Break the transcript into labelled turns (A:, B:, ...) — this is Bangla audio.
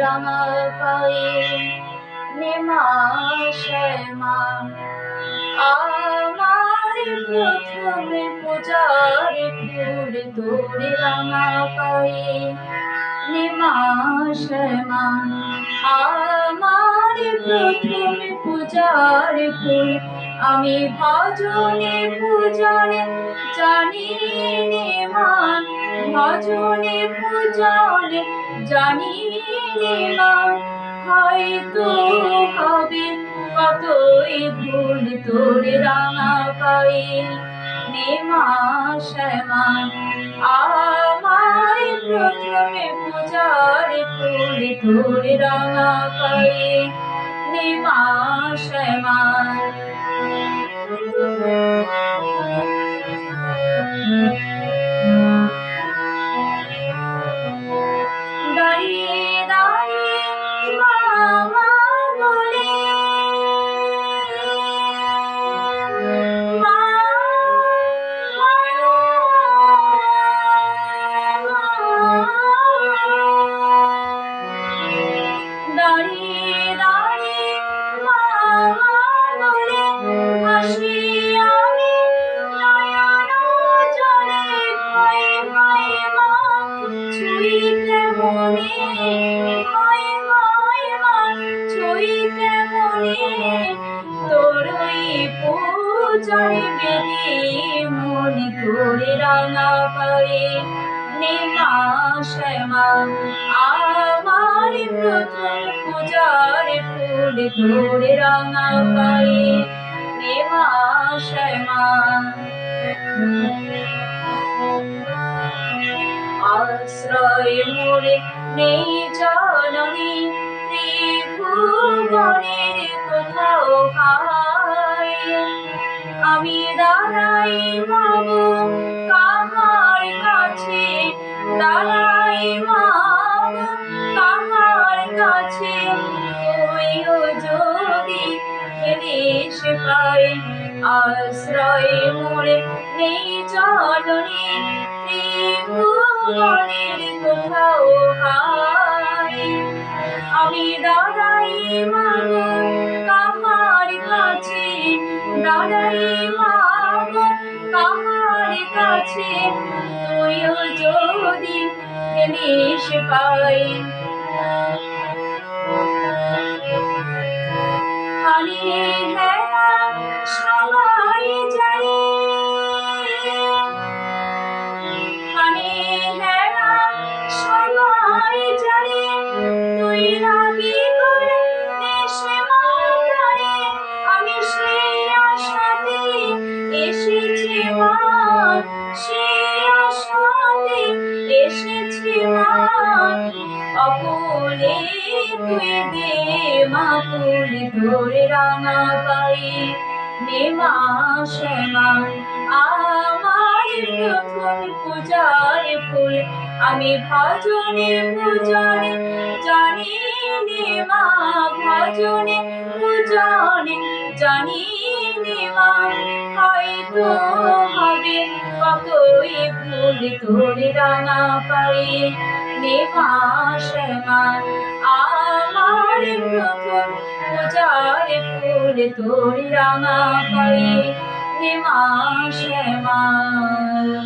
A: রাঙা পায়ে নেমা শ্যামা। আমার প্রথমে পূজার ফুল তোর রাঙা নেমা শ্যামা, আমার প্রথমে পূজার ফুল। আমি ভজনে পূজনে জানি নে মান ভজনে পূজনে জানি নে মান হয়তো হবে কতই ভুল তোর রাঙা পায়ে নেমা শ্যামা, আমার ফুল রঙা পায়ে নেমা শ্যামা পূজার বেদি মনে, তোরে রাঙা পায়ে নেমা শ্যামা আমার প্রথম পূজার ফুল তোরে রাঙা পায়ে নেমা শ্যামা আশ্রয় মোরে নেই জননী, ত্রিভুবনের কোথাও হায়। আমি দাঁড়াই মাগো কাহার কাছে, দাঁড়াই মাগো কাহার কাছে। তুইও যদি দেশ পাই আশ্রয় মোরে নেই জননী, ত্রিভুবনের কোথাও হায় আমি দাঁড়াই মাগো, কাহার কাছে? দাঁড়াই মাগো, কাহার কাছে? তুইও যদি দেশ পাই রাগি করে দেশে মাতারে, আমি সেই আশাতে এসেছি মা, সেই আশাতে ধরে রাঙা পাই নেমা শ্যামা আমার পূজার ফুল। আমি ভজনে পূজনে জানি নে মা, ভজনে পূজনে জানি নে মা। হয়তো হবে কতই ফুল তোরে রাঙা পাই নেমা শ্যামা। আমার প্রথম পূজার ফুল, তোর রাঙা পাই শ্যামা মা